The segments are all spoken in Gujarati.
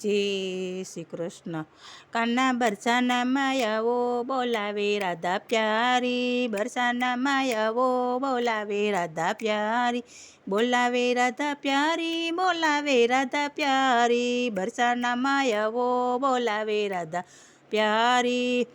જય શ્રી કૃષ્ણ. કાના બરસાના માયાઓ બોલાવે રાધા પ્યારી. બરસાના માયાવો બોલાવે રાધા પ્યારી. બોલાવે રાધા પ્યારી, બોલાવે રાધા પ્યારી. બરસાના માયાવો બોલાવે રાધા પ્યારી.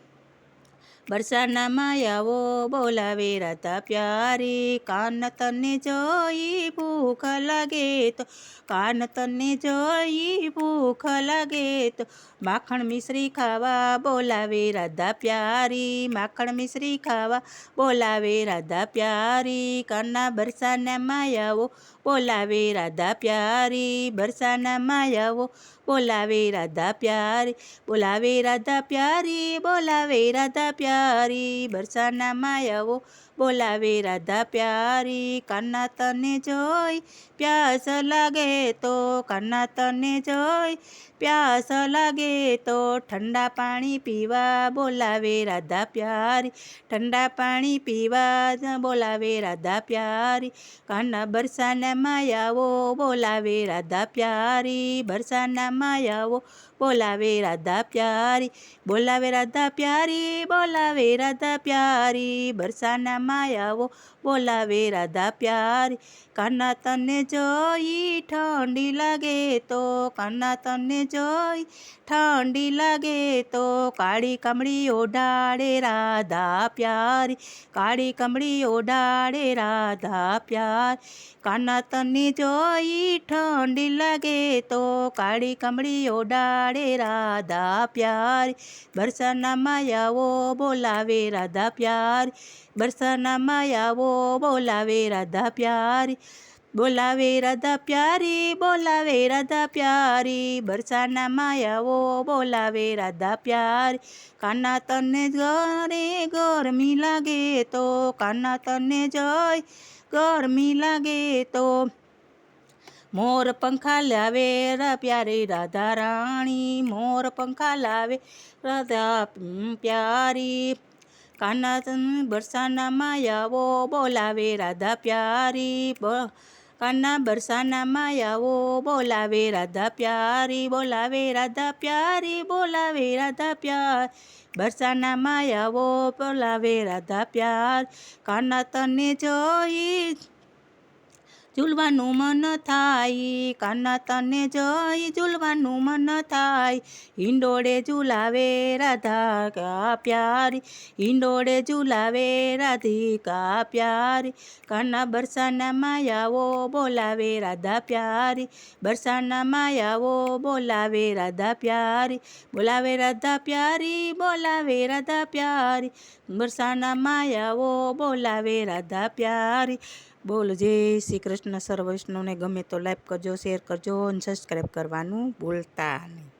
બરસાના માયાઓ બોલાવે રાધા પ્યારી. કાન તને જોઈ ભૂખ લાગે તો, કાન તને જોઈ ભૂખ લાગે તો. માખણ મિશ્રી ખાવા બોલાવે રાધા પ્યારી. માખણ મિશ્રી ખાવા બોલાવે રાધા પ્યારી. કાના બરસાના માયાઓ બોલાવે રાધા પ્યારી. બરસાના માયાવો બોલાવે રાધા પ્યારી બોલાવે રાધા પ્યારી બોલાવે રાધા પ્યારી બરસાના માયાવો બોલાવે રાધા પ્યારી કાના તને જોઈ. પ્યાસ લાગે તો કાના તને જોઈ. પ્યાસ લાગે તો ઠંડા પાણી પીવા બોલાવે રાધા પ્યારી. ઠંડા પાણી પીવા બોલાવે રાધા પ્યારી. કાના બરસાના માયાઓ બોલાવે રાધા પ્યારી. બરસાના માયાઓ બોલાવે રાધા પ્યારી. બોલાવે રાધા પ્યારી, બોલાવે રાધા પ્યારી. બરસાના માયાવો બોલાવે રાધા પ્યારી. કાના તને જોઈ ઠંડી લાગે તો, કાના તને જોઈ ઠંડી લાગે તો, કાળી કમળી ઓઢાડે રાધા પ્યારી. કાળી કમળી ઓઢાડે રાધા પ્યાર. કાના તને જોઈ ઠંડી લાગે તો, કાળી કમળી ઓઢાડે રાધા પ્યારી. બરસાના માયાઓ બોલાવે રાધા પ્યાર. બરસાના માયાવો, બોલાવે રાધા પ્યારી. બોલાવે રાધા પ્યારી, બોલાવે રાધા પ્યારી. બરસાના માયાઓ બોલાવે રાધા પ્યારી. કાના તને ઘરે ગરમી લાગે તો, કાના તને જોઈ ગરમી લાગે તો. મોર પંખા લાવે પ્યારી, રાધા રાણી. મોર પંખા લાવે રાધા પ્યારી. કાના બરસાના માયાવો બોલાવે રાધા પ્યારી. કાના બરસાના માયાવો બોલાવે રાધા પ્યારી. બોલાવે રાધા પ્યારી, બોલાવે રાધા પ્યાર. બરસાના માયાવો બોલાવે રાધા પ્યાર. કાના તને જોઈ ઝૂલવાનું મન થાય, કાના તને જઈ ઝૂલવાનું મન થાય. હિંડોળે ઝૂલાવે રાધા પ્યારી, હિંડોળે ઝૂલાવે રાધિકા પ્યારી. કાના બરસાના માયાઓ બોલાવે રાધા પ્યારી, બરસાના માયાઓ બોલાવે રાધા પ્યારી. બોલાવે રાધા પ્યારી, બોલાવે રાધા પ્યારી. બરસાના માયાઓ બોલાવે રાધા પ્યારી. બોલ, જય શ્રી કૃષ્ણ. સર્વ વિષ્ણુને ગમે તો લાઈક કરજો, શેર કરજો અને સબસ્ક્રાઈબ કરવાનું ભૂલતા નહીં.